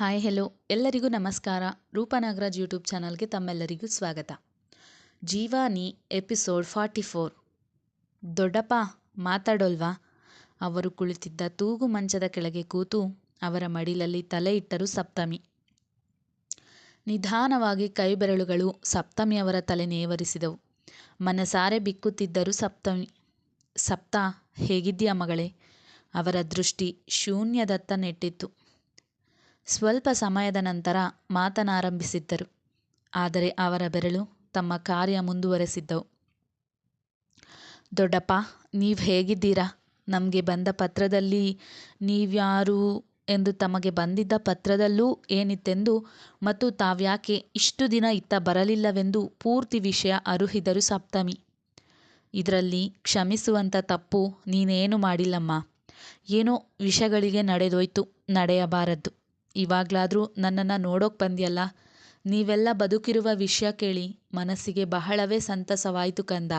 Hi hello ಎಲ್ಲರಿಗೂ ನಮಸ್ಕಾರ. Roopa Nagaraj YouTube ಚಾನಲ್ಗೆ ತಮ್ಮೆಲ್ಲರಿಗೂ ಸ್ವಾಗತ. ಜೀವಾನಿ ಎಪಿಸೋಡ್ ಫಾರ್ಟಿ ಫೋರ್. ದೊಡ್ಡಪ್ಪ ಮಾತಾಡೋಲ್ವಾ? ಅವರು ಕುಳಿತಿದ್ದ ತೂಗು ಮಂಚದ ಕೆಳಗೆ ಕೂತು ಅವರ ಮಡಿಲಲ್ಲಿ ತಲೆ ಇಟ್ಟರು ಸಪ್ತಮಿ. ನಿಧಾನವಾಗಿ ಕೈಬೆರಳುಗಳು ಸಪ್ತಮಿಯವರ ತಲೆ ನೇವರಿಸಿದವು. ಮನಸಾರೆ ಬಿಕ್ಕುತ್ತಿದ್ದರು ಸಪ್ತಮಿ. ಸಪ್ತ, ಹೇಗಿದ್ದೀಯ ಮಗಳೇ? ಅವರ ದೃಷ್ಟಿ ಶೂನ್ಯದತ್ತ ನೆಟ್ಟಿತ್ತು. ಸ್ವಲ್ಪ ಸಮಯದ ನಂತರ ಮಾತನಾರಂಭಿಸಿದ್ದರು. ಆದರೆ ಅವರ ಬೆರಳು ತಮ್ಮ ಕಾರ್ಯ ಮುಂದುವರೆಸಿದ್ದವು. ದೊಡ್ಡಪ್ಪ, ನೀವು ಹೇಗಿದ್ದೀರಾ? ನಮಗೆ ಬಂದ ಪತ್ರದಲ್ಲಿ ನೀವ್ಯಾರು ಎಂದು ತಮಗೆ ಬಂದಿದ್ದ ಪತ್ರದಲ್ಲೂ ಏನಿತ್ತೆಂದು ಮತ್ತು ತಾವ್ಯಾಕೆ ಇಷ್ಟು ದಿನ ಇತ್ತ ಬರಲಿಲ್ಲವೆಂದು ಪೂರ್ತಿ ವಿಷಯ ಅರುಹಿದರು ಸಪ್ತಮಿ. ಇದರಲ್ಲಿ ಕ್ಷಮಿಸುವಂಥ ತಪ್ಪು ನೀನೇನು ಮಾಡಿಲ್ಲಮ್ಮ. ಏನೋ ವಿಷಯಗಳಿಗೆ ನಡೆದೋಯ್ತು, ನಡೆಯಬಾರದ್ದು. ಇವಾಗಲಾದರೂ ನನ್ನನ್ನು ನೋಡೋಕೆ ಬಂದ್ಯಲ್ಲ? ನೀವೆಲ್ಲ ಬದುಕಿರುವ ವಿಷಯ ಕೇಳಿ ಮನಸ್ಸಿಗೆ ಬಹಳವೇ ಸಂತಸವಾಯಿತು ಕಂದ.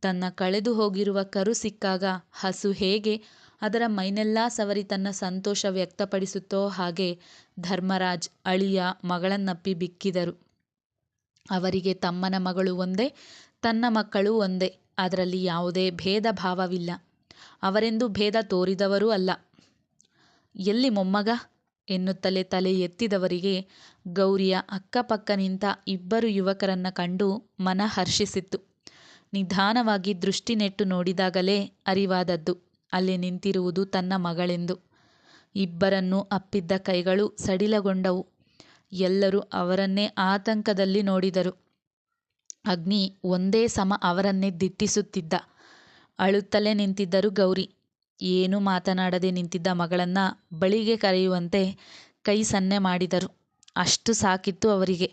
ತನ್ನ ಕಳೆದು ಹೋಗಿರುವ ಕರು ಸಿಕ್ಕಾಗ ಹಸು ಹೇಗೆ ಅದರ ಮೈನೆಲ್ಲ ಸವರಿ ತನ್ನ ಸಂತೋಷ ವ್ಯಕ್ತಪಡಿಸುತ್ತೋ ಹಾಗೆ ಧರ್ಮರಾಜ್ ಅಳಿಯ ಮಗಳನ್ನಪ್ಪಿ ಬಿಕ್ಕಿದರು. ಅವರಿಗೆ ತಮ್ಮನ ಮಗಳು ಒಂದೇ, ತನ್ನ ಮಕ್ಕಳು ಒಂದೇ, ಅದರಲ್ಲಿ ಯಾವುದೇ ಭೇದ ಭಾವವಿಲ್ಲ. ಅವರೆಂದು ಭೇದ ತೋರಿದವರೂ ಅಲ್ಲ. ಎಲ್ಲಿ ಮೊಮ್ಮಗ? ಎನ್ನುತ್ತಲೇ ತಲೆ ಎತ್ತಿದವರಿಗೆ ಗೌರಿಯ ಅಕ್ಕಪಕ್ಕ ನಿಂತ ಇಬ್ಬರು ಯುವಕರನ್ನ ಕಂಡು ಮನ ಹರ್ಷಿಸಿತ್ತು ನಿಧಾನವಾಗಿ ದೃಷ್ಟಿ ನೆಟ್ಟು ನೋಡಿದಾಗಲೇ ಅರಿವಾದದ್ದು. ಅಲ್ಲಿ ನಿಂತಿರುವುದು ತನ್ನ ಮಗಳೆಂದು. ಇಬ್ಬರನ್ನು ಅಪ್ಪಿದ್ದ ಕೈಗಳು ಸಡಿಲಗೊಂಡವು. ಎಲ್ಲರೂ ಅವರನ್ನೇ ಆತಂಕದಲ್ಲಿ ನೋಡಿದರು. ಅಗ್ನಿ ಒಂದೇ ಸಮ ಅವರನ್ನೇ ದಿಟ್ಟಿಸುತ್ತಿದ್ದ. ಅಳುತ್ತಲೇ ನಿಂತಿದ್ದರು ಗೌರಿ. ಏನೂ ಮಾತನಾಡದೆ ನಿಂತಿದ್ದ ಮಗಳನ್ನ ಬಳಿಗೆ ಕರೆಯುವಂತೆ ಕೈ ಸನ್ನೆ ಮಾಡಿದರು. ಅಷ್ಟು ಸಾಕಿತ್ತು ಅವರಿಗೆ.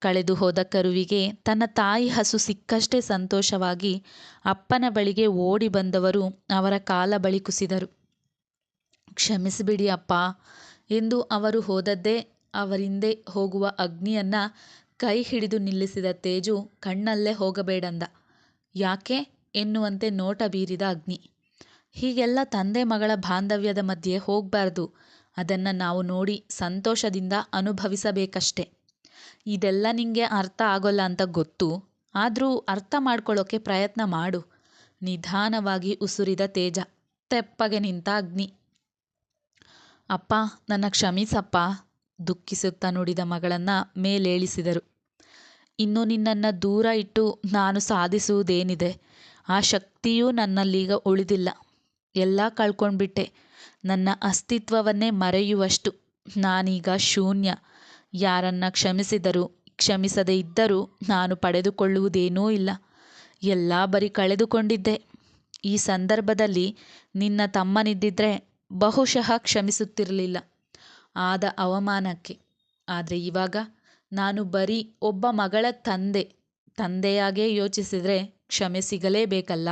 ಕಳೆದು ಹೋದ ಕರುವಿಗೆ ತನ್ನ ತಾಯಿ ಹಸು ಸಿಕ್ಕಷ್ಟೇ ಸಂತೋಷವಾಗಿ ಅಪ್ಪನ ಬಳಿಗೆ ಓಡಿ ಬಂದವರು ಅವರ ಕಾಲ ಬಳಿ ಕುಸಿದರು. ಕ್ಷಮಿಸಿಬಿಡಿ ಅಪ್ಪ ಎಂದು ಅವರು ಹೋದದ್ದೇ ಅವರಿಂದೆ ಹೋಗುವ ಅಗ್ನಿಯನ್ನ ಕೈ ಹಿಡಿದು ನಿಲ್ಲಿಸಿದ ತೇಜು ಕಣ್ಣಲ್ಲೇ ಹೋಗಬೇಡಂದ. ಯಾಕೆ ಎನ್ನುವಂತೆ ನೋಟ ಬೀರಿದ ಅಗ್ನಿ. ಹೀಗೆಲ್ಲ ತಂದೆ ಮಗಳ ಬಾಂಧವ್ಯದ ಮಧ್ಯೆ ಹೋಗಬಾರ್ದು. ಅದನ್ನು ನಾವು ನೋಡಿ ಸಂತೋಷದಿಂದ ಅನುಭವಿಸಬೇಕಷ್ಟೆ. ಇದೆಲ್ಲ ನಿಂಗೆ ಅರ್ಥ ಆಗೋಲ್ಲ ಅಂತ ಗೊತ್ತು. ಆದರೂ ಅರ್ಥ ಮಾಡ್ಕೊಳ್ಳೋಕೆ ಪ್ರಯತ್ನ ಮಾಡು. ನಿಧಾನವಾಗಿ ಉಸುರಿದ ತೇಜ. ತೆಪ್ಪಗೆ ನಿಂತ ಅಗ್ನಿ. ಅಪ್ಪ, ನನ್ನ ಕ್ಷಮಿಸಪ್ಪ, ದುಃಖಿಸುತ್ತಾ ನುಡಿದ ಮಗಳನ್ನ ಮೇಲೇಳಿಸಿದರು. ಇನ್ನು ನಿನ್ನನ್ನು ದೂರ ಇಟ್ಟು ನಾನು ಸಾಧಿಸುವುದೇನಿದೆ? ಆ ಶಕ್ತಿಯೂ ನನ್ನಲ್ಲೀಗ ಉಳಿದಿಲ್ಲ. ಎಲ್ಲ ಕಳ್ಕೊಂಡ್ಬಿಟ್ಟೆ. ನನ್ನ ಅಸ್ತಿತ್ವವನ್ನೇ ಮರೆಯುವಷ್ಟು ನಾನೀಗ ಶೂನ್ಯ. ಯಾರನ್ನ ಕ್ಷಮಿಸಿದರೂ, ಕ್ಷಮಿಸದೇ ಇದ್ದರೂ ನಾನು ಪಡೆದುಕೊಳ್ಳುವುದೇನೂ ಇಲ್ಲ. ಎಲ್ಲ ಬರೀ ಕಳೆದುಕೊಂಡಿದ್ದೆ. ಈ ಸಂದರ್ಭದಲ್ಲಿ ನಿನ್ನ ತಮ್ಮನಿದ್ದಿದ್ರೆ ಬಹುಶಃ ಕ್ಷಮಿಸುತ್ತಿರಲಿಲ್ಲ. ಆದ ಅವಮಾನಕ್ಕೆ. ಆದರೆ ಇವಾಗ ನಾನು ಬರೀ ಒಬ್ಬ ಮಗಳ ತಂದೆ. ತಂದೆಯಾಗೇ ಯೋಚಿಸಿದರೆ ಕ್ಷಮೆ ಸಿಗಲೇಬೇಕಲ್ಲ?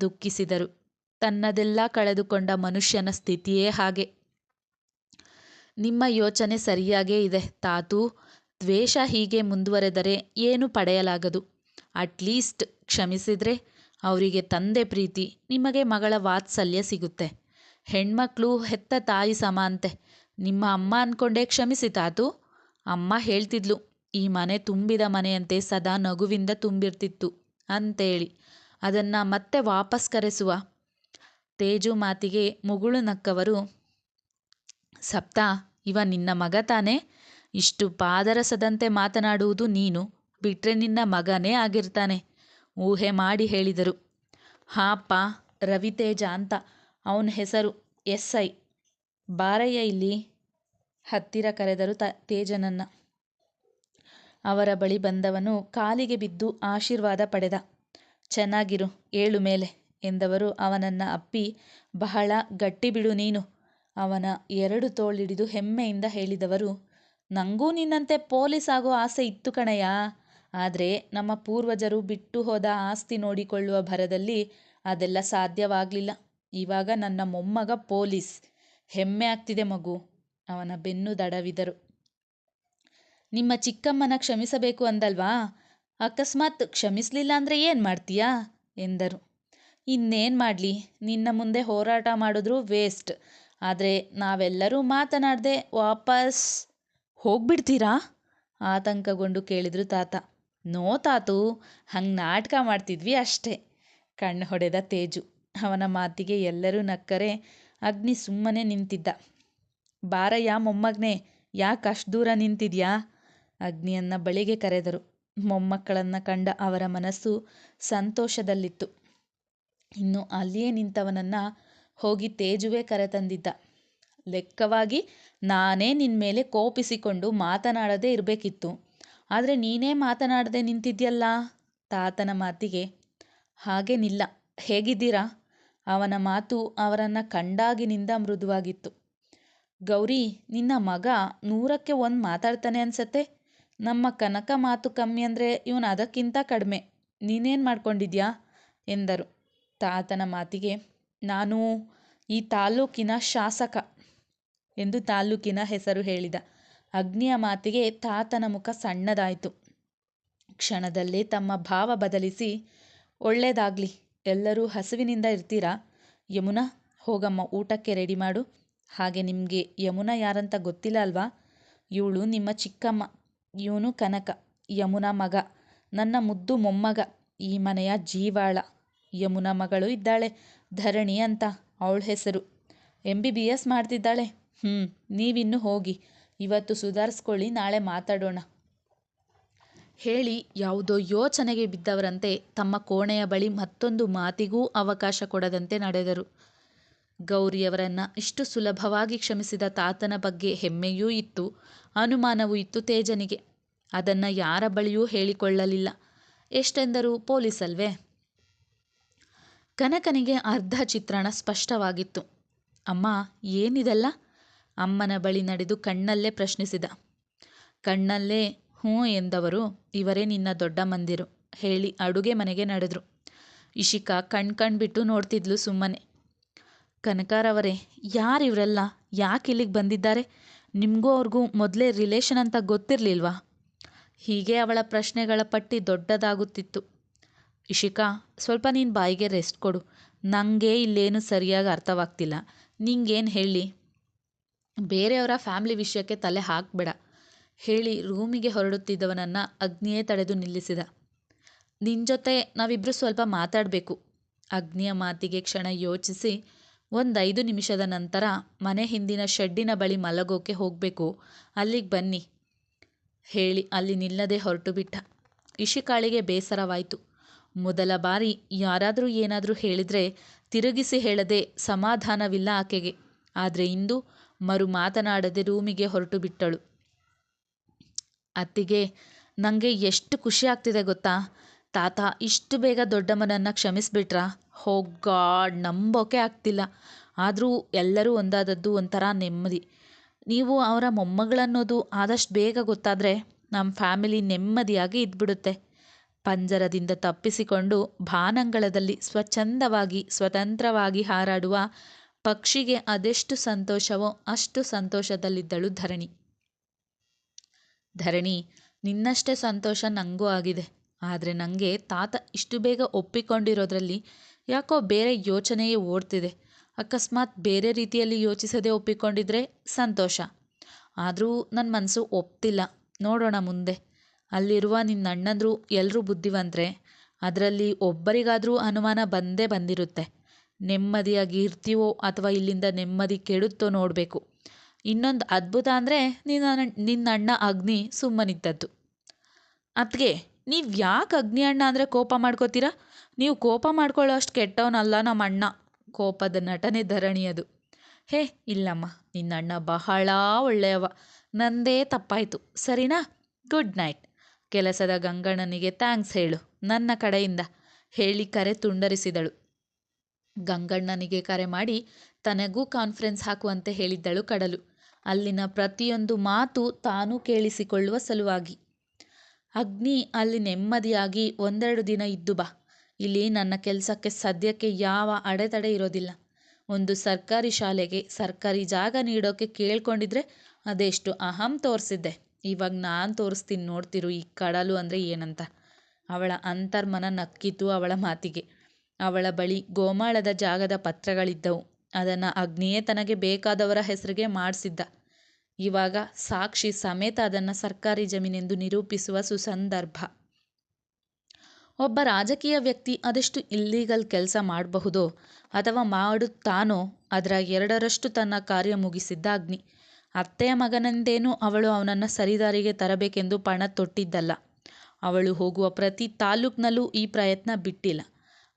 ದುಃಖಿಸಿದರು. ತನ್ನದೆಲ್ಲ ಕಳೆದುಕೊಂಡ ಮನುಷ್ಯನ ಸ್ಥಿತಿಯೇ ಹಾಗೆ. ನಿಮ್ಮ ಯೋಚನೆ ಸರಿಯಾಗೇ ಇದೆ ತಾತು. ದ್ವೇಷ ಹೀಗೆ ಮುಂದುವರೆದರೆ ಏನು ಪಡೆಯಲಾಗದು. ಅಟ್ಲೀಸ್ಟ್ ಕ್ಷಮಿಸಿದರೆ ಅವರಿಗೆ ತಂದೆ ಪ್ರೀತಿ, ನಿಮಗೆ ಮಗಳ ವಾತ್ಸಲ್ಯ ಸಿಗುತ್ತೆ. ಹೆಣ್ಮಕ್ಳು ಹೆತ್ತ ತಾಯಿ ಸಮ ಅಂತೆ ನಿಮ್ಮ ಅಮ್ಮ ಅನ್ಕೊಂಡೇ ಕ್ಷಮಿಸಿ ತಾತು. ಅಮ್ಮ ಹೇಳ್ತಿದ್ಲು, ಈ ಮನೆ ತುಂಬಿದ ಮನೆಯಂತೆ ಸದಾ ನಗುವಿಂದ ತುಂಬಿರ್ತಿತ್ತು ಅಂತೇಳಿ. ಅದನ್ನು ಮತ್ತೆ ವಾಪಸ್ ಕರೆಸುವ. ತೇಜು ಮಾತಿಗೆ ಮುಗುಳು ನಕ್ಕವರು, ಸಪ್ತ, ಇವ ನಿನ್ನ ಮಗ ತಾನೇ? ಇಷ್ಟು ಪಾದರಸದಂತೆ ಮಾತನಾಡುವುದು ನೀನು. ಬಿಟ್ರೆ ನಿನ್ನ ಮಗನೇ ಆಗಿರ್ತಾನೆ. ಊಹೆ ಮಾಡಿ ಹೇಳಿದರು. ಹಾಪ್ಪ ರವಿತೇಜ ಅಂತ. ಅವನ ಹೆಸರು ಎಸ್ ಐ ಬಾರಯ್ಯ ಇಲ್ಲಿ? ಹತ್ತಿರ ಕರೆದರು ತ, ತೇಜನನ್ನ. ಅವರ ಬಳಿ ಬಂದವನು ಕಾಲಿಗೆ ಬಿದ್ದು ಆಶೀರ್ವಾದ ಪಡೆದ. ಚೆನ್ನಾಗಿರು, ಏಳು ಮೇಲೆ. ಎಂದವರು ಅವನನ್ನ ಅಪ್ಪಿ, ಬಹಳ ಗಟ್ಟಿಬಿಡು ನೀನು. ಅವನ ಎರಡು ತೋಳಿಡಿದು ಹೆಮ್ಮೆಯಿಂದ ಹೇಳಿದವರು, ನಂಗೂ ನಿನ್ನಂತೆ ಪೊಲೀಸ್ ಆಗೋ ಆಸೆ ಇತ್ತು ಕಣಯ್ಯ. ಆದರೆ ನಮ್ಮ ಪೂರ್ವಜರು ಬಿಟ್ಟು ಹೋದ ಆಸ್ತಿ ನೋಡಿಕೊಳ್ಳುವ ಭರದಲ್ಲಿ ಅದೆಲ್ಲ ಸಾಧ್ಯವಾಗಲಿಲ್ಲ. ಇವಾಗ ನನ್ನ ಮೊಮ್ಮಗ ಪೊಲೀಸ್. ಹೆಮ್ಮೆ ಆಗ್ತಿದೆ ಮಗು, ಅವನ ಬೆನ್ನು ದಡವಿದರು. ನಿಮ್ಮ ಚಿಕ್ಕಮ್ಮನ ಕ್ಷಮಿಸಬೇಕು ಅಂದಲ್ವಾ? ಅಕಸ್ಮಾತ್ ಕ್ಷಮಿಸಲಿಲ್ಲ ಅಂದರೆ ಏನು ಮಾಡ್ತೀಯಾ? ಎಂದರು. ಇನ್ನೇನು ಮಾಡಲಿ? ನಿನ್ನ ಮುಂದೆ ಹೋರಾಟ ಮಾಡಿದ್ರೂ ವೇಸ್ಟ್ ಆದರೆ ನಾವೆಲ್ಲರೂ ಮಾತನಾಡದೆ ವಾಪಸ್ ಹೋಗ್ಬಿಡ್ತೀರಾ? ಆತಂಕಗೊಂಡು ಕೇಳಿದ್ರು ತಾತ. ನೋ ತಾತು, ಹಂಗೆ ನಾಟಕ ಮಾಡ್ತಿದ್ವಿ ಅಷ್ಟೇ. ಕಣ್ಣು ಹೊಡೆದ ತೇಜು. ಅವನ ಮಾತಿಗೆ ಎಲ್ಲರೂ ನಕ್ಕರೆ, ಅಗ್ನಿ ಸುಮ್ಮನೆ ನಿಂತಿದ್ದ. ಬಾರಯ್ಯ ಮೊಮ್ಮಗನೇ, ಯಾಕೆ ಅಷ್ಟು ದೂರ ನಿಂತಿದ್ಯಾ? ಅಗ್ನಿಯನ್ನ ಬಳಿಗೆ ಕರೆದರು. ಮೊಮ್ಮಕ್ಕಳನ್ನು ಕಂಡ ಅವರ ಮನಸ್ಸು ಸಂತೋಷದಲ್ಲಿತ್ತು. ಇನ್ನು ಅಲ್ಲಿಯೇ ನಿಂತವನನ್ನು ಹೋಗಿ ತೇಜುವೇ ಕರೆತಂದಿದ್ದ. ಲೆಕ್ಕವಾಗಿ ನಾನೇ ನಿನ್ನ ಮೇಲೆ ಕೋಪಿಸಿಕೊಂಡು ಮಾತನಾಡದೇ ಇರಬೇಕಿತ್ತು. ಆದರೆ ನೀನೇ ಮಾತನಾಡದೆ ನಿಂತಿದ್ಯಲ್ಲ? ತಾತನ ಮಾತಿಗೆ. ಹಾಗೇನಿಲ್ಲ. ಹೇಗಿದ್ದೀರಾ? ಅವನ ಮಾತು ಅವರನ್ನು ಕಂಡಾಗಿನಿಂದ ಮೃದುವಾಗಿತ್ತು. ಗೌರಿ, ನಿನ್ನ ಮಗ ನೂರಕ್ಕೆ ಒಂದು ಮಾತಾಡ್ತಾನೆ ಅನ್ಸತ್ತೆ? ನಮ್ಮ ಕನಕ ಮಾತು ಕಮ್ಮಿ ಅಂದರೆ ಇವನು ಅದಕ್ಕಿಂತ ಕಡಿಮೆ. ನೀನೇನು ಮಾಡ್ಕೊಂಡಿದ್ಯಾ? ಎಂದರು. ತಾತನ ಮಾತಿಗೆ, ನಾನು ಈ ತಾಲೂಕಿನ ಶಾಸಕ ಎಂದು ತಾಲೂಕಿನ ಹೆಸರು ಹೇಳಿದ. ಅಗ್ನಿಯ ಮಾತಿಗೆ ತಾತನ ಮುಖ ಸಣ್ಣದಾಯಿತು. ಕ್ಷಣದಲ್ಲೇ ತಮ್ಮ ಭಾವ ಬದಲಿಸಿ ಒಳ್ಳೆಯದಾಗ್ಲಿ ಎಲ್ಲರೂ ಹಸುವಿನಿಂದ ಇರ್ತೀರಾ? ಯಮುನಾ, ಹೋಗಮ್ಮ, ಊಟಕ್ಕೆ ರೆಡಿ ಮಾಡು. ಹಾಗೆ ನಿಮಗೆ ಯಮುನಾ ಯಾರಂತ ಗೊತ್ತಿಲ್ಲ ಅಲ್ವಾ? ಇವಳು ನಿಮ್ಮ ಚಿಕ್ಕಮ್ಮ, ಇವನು ಕನಕ, ಯಮುನಾ ಮಗ, ನನ್ನ ಮುದ್ದು ಮೊಮ್ಮಗ, ಈ ಮನೆಯ ಜೀವಾಳ. ಯಮುನಾ ಮಗಳು ಇದ್ದಾಳೆ. ಧರಣಿ ಅಂತ ಅವಳ ಹೆಸರು. ಎಂ ಬಿ ಬಿ ಎಸ್ ಮಾಡ್ತಿದ್ದಾಳೆ. ಹ್ಞೂ ನೀವಿನ್ನು ಹೋಗಿ. ಇವತ್ತು ಸುಧಾರಿಸ್ಕೊಳ್ಳಿ, ನಾಳೆ ಮಾತಾಡೋಣ. ಹೇಳಿ, ಯಾವುದೋ ಯೋಚನೆಗೆ ಬಿದ್ದವರಂತೆ ತಮ್ಮ ಕೋಣೆಯ ಬಳಿ ಮತ್ತೊಂದು ಮಾತಿಗೂ ಅವಕಾಶ ಕೊಡದಂತೆ ನಡೆದರು. ಗೌರಿಯವರನ್ನು ಇಷ್ಟು ಸುಲಭವಾಗಿ ಕ್ಷಮಿಸಿದ ತಾತನ ಬಗ್ಗೆ ಹೆಮ್ಮೆಯೂ ಇತ್ತು, ಅನುಮಾನವೂ ಇತ್ತು ತೇಜನಿಗೆ. ಅದನ್ನು ಯಾರ ಬಳಿಯೂ ಹೇಳಿಕೊಳ್ಳಲಿಲ್ಲ. ಎಷ್ಟೆಂದರೂ ಪೊಲೀಸಲ್ವೇ? ಕನಕನಿಗೆ ಅರ್ಧ ಚಿತ್ರಣ ಸ್ಪಷ್ಟವಾಗಿತ್ತು. ಅಮ್ಮ, ಏನಿದೆಲ್ಲ? ಅಮ್ಮನ ಬಳಿ ನಡೆದು ಕಣ್ಣಲ್ಲೇ ಪ್ರಶ್ನಿಸಿದ. ಕಣ್ಣಲ್ಲೇ, ಹ್ಞೂ ಎಂದವರು, ಇವರೇ ನಿನ್ನ ದೊಡ್ಡ ಮಂದಿರು, ಹೇಳಿ ಅಡುಗೆ ಮನೆಗೆ ನಡೆದ್ರು. ಇಶಿಕಾ ಕಣ್ ಕಣ್ಬಿಟ್ಟು ನೋಡ್ತಿದ್ಲು ಸುಮ್ಮನೆ. ಕನಕಾರವರೇ ಯಾರಿವರೆಲ್ಲ ಯಾಕೆ ಇಲ್ಲಿಗೆ ಬಂದಿದ್ದಾರೆ? ನಿಮಗೂ ಅವ್ರಿಗೂ ಮೊದಲೇ ರಿಲೇಷನ್ ಅಂತ ಗೊತ್ತಿರಲಿಲ್ವಾ? ಹೀಗೆ ಅವಳ ಪ್ರಶ್ನೆಗಳ ಪಟ್ಟಿ ದೊಡ್ಡದಾಗುತ್ತಿತ್ತು. ಇಶಿಕಾ, ಸ್ವಲ್ಪ ನೀನು ಬಾಯಿಗೆ ರೆಸ್ಟ್ ಕೊಡು. ನನಗೆ ಇಲ್ಲೇನು ಸರಿಯಾಗಿ ಅರ್ಥವಾಗ್ತಿಲ್ಲ. ನಿಂಗೇನು ಹೇಳಿ? ಬೇರೆಯವರ ಫ್ಯಾಮ್ಲಿ ವಿಷಯಕ್ಕೆ ತಲೆ ಹಾಕಬೇಡ. ಹೇಳಿ ರೂಮಿಗೆ ಹೊರಡುತ್ತಿದ್ದವನನ್ನು ಅಗ್ನಿಯೇ ತಡೆದು ನಿಲ್ಲಿಸಿದ. ನಿನ್ನ ಜೊತೆ ನಾವಿಬ್ಬರು ಸ್ವಲ್ಪ ಮಾತಾಡಬೇಕು. ಅಗ್ನಿಯ ಮಾತಿಗೆ ಕ್ಷಣ ಯೋಚಿಸಿ, ಒಂದೈದು ನಿಮಿಷದ ನಂತರ ಮನೆ ಹಿಂದಿನ ಶೆಡ್ಡಿನ ಬಳಿ ಮಲಗೋಕೆ ಹೋಗಬೇಕು. ಅಲ್ಲಿಗೆ ಬನ್ನಿ. ಹೇಳಿ, ಅಲ್ಲಿ ನಿಲ್ಲದೆ ಹೊರಟು ಬಿಟ್ಟ ಇಶಿಕಾಳಿಗೆ ಬೇಸರವಾಯಿತು. ಮೊದಲ ಬಾರಿ ಯಾರಾದರೂ ಏನಾದರೂ ಹೇಳಿದರೆ ತಿರುಗಿಸಿ ಹೇಳದೆ ಸಮಾಧಾನವಿಲ್ಲ ಆಕೆಗೆ. ಆದರೆ ಇಂದು ಮರು ಮಾತನಾಡದೆ ರೂಮಿಗೆ ಹೊರಟು ಬಿಟ್ಟಳು. ಅತ್ತಿಗೆ ನನಗೆ ಎಷ್ಟು ಖುಷಿ ಆಗ್ತಿದೆ ಗೊತ್ತಾ? ತಾತ ಇಷ್ಟು ಬೇಗ ದೊಡ್ಡಮ್ಮನನ್ನು ಕ್ಷಮಿಸ್ಬಿಟ್ರಾ? ಹೋ ಗಾಡ್, ನಂಬೋಕೆ ಆಗ್ತಿಲ್ಲ. ಆದರೂ ಎಲ್ಲರೂ ಒಂದಾದದ್ದು ಒಂಥರ ನೆಮ್ಮದಿ. ನೀವು ಅವರ ಮೊಮ್ಮಗಳನ್ನೋದು ಆದಷ್ಟು ಬೇಗ ಗೊತ್ತಾದರೆ ನಮ್ಮ ಫ್ಯಾಮಿಲಿ ನೆಮ್ಮದಿಯಾಗಿ ಇದ್ಬಿಡುತ್ತೆ. ಪಂಜರದಿಂದ ತಪ್ಪಿಸಿಕೊಂಡು ಭಾನಂಗಳದಲ್ಲಿ ಸ್ವಚ್ಛಂದವಾಗಿ, ಸ್ವತಂತ್ರವಾಗಿ ಹಾರಾಡುವ ಪಕ್ಷಿಗೆ ಅದೆಷ್ಟು ಸಂತೋಷವೋ ಅಷ್ಟು ಸಂತೋಷದಲ್ಲಿದ್ದಳು ಧರಣಿ. ಧರಣಿ, ನಿನ್ನಷ್ಟೇ ಸಂತೋಷ ನನಗೂ ಆಗಿದೆ. ಆದರೆ ನನಗೆ ತಾತ ಇಷ್ಟು ಬೇಗ ಒಪ್ಪಿಕೊಂಡಿರೋದ್ರಲ್ಲಿ ಯಾಕೋ ಬೇರೆ ಯೋಚನೆಯೇ ಓಡ್ತಿದೆ. ಅಕಸ್ಮಾತ್ ಬೇರೆ ರೀತಿಯಲ್ಲಿ ಯೋಚಿಸದೆ ಒಪ್ಪಿಕೊಂಡಿದ್ರೆ ಸಂತೋಷ. ಆದರೂ ನನ್ನ ಮನಸ್ಸು ಒಪ್ತಿಲ್ಲ. ನೋಡೋಣ ಮುಂದೆ. ಅಲ್ಲಿರುವ ನಿನ್ನ ಅಣ್ಣಂದ್ರು ಎಲ್ಲರೂ ಬುದ್ಧಿವಂತರೆ. ಅದರಲ್ಲಿ ಒಬ್ಬರಿಗಾದರೂ ಅನುಮಾನ ಬಂದೇ ಬಂದಿರುತ್ತೆ. ನೆಮ್ಮದಿಯಾಗಿ ಇರ್ತೀವೋ ಅಥವಾ ಇಲ್ಲಿಂದ ನೆಮ್ಮದಿ ಕೆಡುತ್ತೋ ನೋಡಬೇಕು. ಇನ್ನೊಂದು ಅದ್ಭುತ ಅಂದರೆ ನಿನ್ನ ನಿನ್ನ ಅಣ್ಣ ಅಗ್ನಿ ಸುಮ್ಮನಿದ್ದದ್ದು. ಅತ್ಗೆ ನೀವು ಯಾಕೆ ಅಗ್ನಿ ಅಣ್ಣ ಅಂದರೆ ಕೋಪ ಮಾಡ್ಕೋತೀರಾ? ನೀವು ಕೋಪ ಮಾಡ್ಕೊಳ್ಳೋ ಅಷ್ಟು ಕೆಟ್ಟವನಲ್ಲ ನಮ್ಮ ಅಣ್ಣ ಕೋಪದ ನಟನೆ ಧರಣಿಯದು ಹೇ, ಇಲ್ಲಮ್ಮ ನಿನ್ನ ಅಣ್ಣ ಬಹಳ ಒಳ್ಳೆಯವ. ನಂದೇ ತಪ್ಪಾಯಿತು. ಸರಿನಾ? Good night. ಕೆಲಸದ ಗಂಗಣ್ಣನಿಗೆ ಥ್ಯಾಂಕ್ಸ್ ಹೇಳು. ನನ್ನ ಕಡೆಯಿಂದ ಹೇಳಿ ಕರೆ ತುಂಡರಿಸಿದಳು. ಗಂಗಣ್ಣನಿಗೆ ಕರೆ ಮಾಡಿ ತನಗೂ ಕಾನ್ಫರೆನ್ಸ್ ಹಾಕುವಂತೆ ಹೇಳಿದ್ದಳು ಕಡಲು. ಅಲ್ಲಿನ ಪ್ರತಿಯೊಂದು ಮಾತು ತಾನೂ ಕೇಳಿಸಿಕೊಳ್ಳುವ ಸಲುವಾಗಿ. ಅಗ್ನಿ ಅಲ್ಲಿ ನೆಮ್ಮದಿಯಾಗಿ ಒಂದೆರಡು ದಿನ ಇದ್ದು ಬಾ. ಇಲ್ಲಿ ನನ್ನ ಕೆಲಸಕ್ಕೆ ಸದ್ಯಕ್ಕೆ ಯಾವ ಅಡೆತಡೆ ಇರೋದಿಲ್ಲ. ಒಂದು ಸರ್ಕಾರಿ ಶಾಲೆಗೆ ಸರ್ಕಾರಿ ಜಾಗ ನೀಡೋಕೆ ಕೇಳ್ಕೊಂಡಿದ್ರೆ ಅದೆಷ್ಟು ಅಹಂ ತೋರಿಸಿದ್ದೆ. ಇವಾಗ ನಾನು ತೋರಿಸ್ತೀನಿ ನೋಡ್ತಿರು ಈ ಕಡಲು ಅಂದರೆ ಏನಂತ. ಅವಳ ಅಂತರ್ಮನ ನಕ್ಕಿತು ಅವಳ ಮಾತಿಗೆ. ಅವಳ ಬಳಿ ಗೋಮಾಳದ ಜಾಗದ ಪತ್ರಗಳಿದ್ದವು. ಅದನ್ನು ಅಗ್ನಿಯೇ ತನಗೆ ಬೇಕಾದವರ ಹೆಸರಿಗೆ ಮಾಡಿಸಿದ್ದ. ಇವಾಗ ಸಾಕ್ಷಿ ಸಮೇತ ಅದನ್ನು ಸರ್ಕಾರಿ ಜಮೀನೆಂದು ನಿರೂಪಿಸುವ ಸುಸಂದರ್ಭ. ಒಬ್ಬ ರಾಜಕೀಯ ವ್ಯಕ್ತಿ ಅದೆಷ್ಟು ಇಲ್ಲೀಗಲ್ ಕೆಲಸ ಮಾಡಬಹುದೋ ಅಥವಾ ಮಾಡುತ್ತಾನೋ ಅದರ ಎರಡರಷ್ಟು ತನ್ನ ಕಾರ್ಯ ಮುಗಿಸಿದ್ದ ಅಗ್ನಿ. ಅತ್ತೆಯ ಮಗನೆಂದೇನೂ ಅವಳು ಅವನನ್ನು ಸರಿದಾರಿಗೆ ತರಬೇಕೆಂದು ಪಣ ತೊಟ್ಟಿದ್ದಲ್ಲ. ಅವಳು ಹೋಗುವ ಪ್ರತಿ ತಾಲೂಕಿನಲ್ಲೂ ಈ ಪ್ರಯತ್ನ ಬಿಟ್ಟಿಲ್ಲ.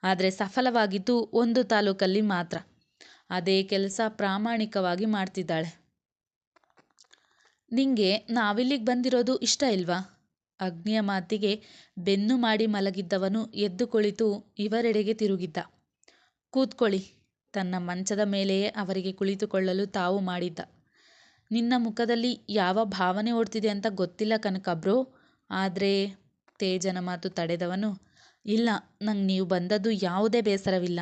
ಆದರೆ ಸಫಲವಾಗಿದ್ದು ಒಂದು ತಾಲೂಕಲ್ಲಿ ಮಾತ್ರ. ಅದೇ ಕೆಲಸ ಪ್ರಾಮಾಣಿಕವಾಗಿ ಮಾಡ್ತಿದ್ದಾಳೆ. ನಿಂಗೆ ನಾವಿಲ್ಲಿಗೆ ಬಂದಿರೋದು ಇಷ್ಟ ಇಲ್ವಾ? ಅಗ್ನಿಯ ಮಾತಿಗೆ ಬೆನ್ನು ಮಾಡಿ ಮಲಗಿದ್ದವನು ಎದ್ದು ಕುಳಿತು ಇವರೆಡೆಗೆ ತಿರುಗಿದ್ದ. ಕೂತ್ಕೊಳ್ಳಿ. ತನ್ನ ಮಂಚದ ಮೇಲೆಯೇ ಅವರಿಗೆ ಕುಳಿತುಕೊಳ್ಳಲು ತಾವು ಮಾಡಿದ್ದ. ನಿನ್ನ ಮುಖದಲ್ಲಿ ಯಾವ ಭಾವನೆ ಓಡ್ತಿದೆ ಅಂತ ಗೊತ್ತಿಲ್ಲ ಕನಕ ಬ್ರೋ. ಆದರೆ ತೇಜನ ಮಾತು ತಡೆದವನು. ಇಲ್ಲ, ನಂಗೆ ನೀವು ಬಂದದ್ದು ಯಾವುದೇ ಬೇಸರವಿಲ್ಲ.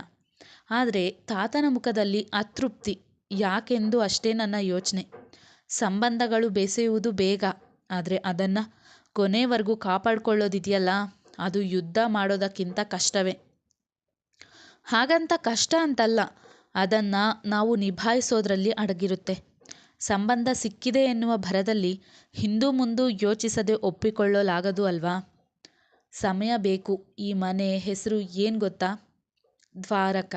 ಆದರೆ ತಾತನ ಮುಖದಲ್ಲಿ ಅತೃಪ್ತಿ. ಯಾಕೆಂದು ಅಷ್ಟೇ ನನ್ನ ಯೋಚನೆ. ಸಂಬಂಧಗಳು ಬೆಸೆಯುವುದು ಬೇಗ. ಆದರೆ ಅದನ್ನು ಕೊನೆವರೆಗೂ ಕಾಪಾಡ್ಕೊಳ್ಳೋದಿದೆಯಲ್ಲ, ಅದು ಯುದ್ಧ ಮಾಡೋದಕ್ಕಿಂತ ಕಷ್ಟವೇ. ಹಾಗಂತ ಕಷ್ಟ ಅಂತಲ್ಲ, ಅದನ್ನು ನಾವು ನಿಭಾಯಿಸೋದ್ರಲ್ಲಿ ಅಡಗಿರುತ್ತೆ. ಸಂಬಂಧ ಸಿಕ್ಕಿದೆ ಎನ್ನುವ ಭರದಲ್ಲಿ ಹಿಂದೂ ಮುಂದೂ ಯೋಚಿಸದೆ ಒಪ್ಪಿಕೊಳ್ಳಲಾಗದು ಅಲ್ವಾ? ಸಮಯ ಬೇಕು. ಈ ಮನೆ ಹೆಸರು ಏನು ಗೊತ್ತಾ? ದ್ವಾರಕ.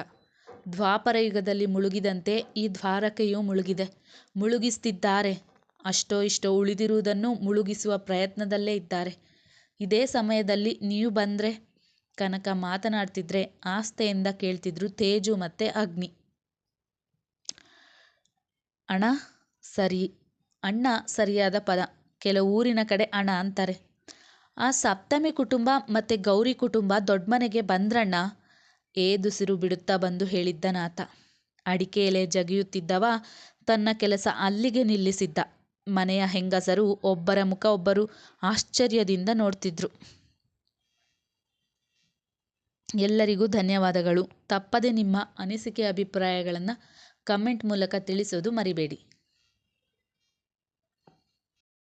ದ್ವಾಪರ ಯುಗದಲ್ಲಿ ಮುಳುಗಿದಂತೆ ಈ ದ್ವಾರಕೆಯು ಮುಳುಗಿದೆ. ಮುಳುಗಿಸ್ತಿದ್ದಾರೆ. ಅಷ್ಟೋ ಇಷ್ಟೋ ಉಳಿದಿರುವುದನ್ನು ಮುಳುಗಿಸುವ ಪ್ರಯತ್ನದಲ್ಲೇ ಇದ್ದಾರೆ. ಇದೇ ಸಮಯದಲ್ಲಿ ನೀವು ಬಂದರೆ, ಕನಕ ಮಾತನಾಡ್ತಿದ್ರೆ ಆಸ್ತೆಯಿಂದ ಕೇಳ್ತಿದ್ರು ತೇಜು ಮತ್ತು ಅಗ್ನಿ. ಅಣ ಸರಿ, ಅಣ್ಣ ಸರಿಯಾದ ಪದ. ಕೆಲವು ಊರಿನ ಕಡೆ ಅಣ್ಣ ಅಂತಾರೆ. ಆ ಸಪ್ತಮಿ ಕುಟುಂಬ ಮತ್ತು ಗೌರಿ ಕುಟುಂಬ ದೊಡ್ಡ ಮನೆಗೆ ಬಂದ್ರಣ್ಣ ಏದುಸಿರು ಬಿಡುತ್ತಾ ಬಂದು ಹೇಳಿದ್ದನಾತ. ಅಡಿಕೆ ಎಲೆ ಜಗಿಯುತ್ತಿದ್ದವ ತನ್ನ ಕೆಲಸ ಅಲ್ಲಿಗೆ ನಿಲ್ಲಿಸಿದ್ದ. ಮನೆಯ ಹೆಂಗಸರು ಒಬ್ಬರ ಮುಖ ಒಬ್ಬರು ಆಶ್ಚರ್ಯದಿಂದ ನೋಡ್ತಿದ್ರು. ಎಲ್ಲರಿಗೂ ಧನ್ಯವಾದಗಳು. ತಪ್ಪದೆ ನಿಮ್ಮ ಅನಿಸಿಕೆ ಅಭಿಪ್ರಾಯಗಳನ್ನು ಕಮೆಂಟ್ ಮೂಲಕ ತಿಳಿಸೋದು ಮರಿಬೇಡಿ.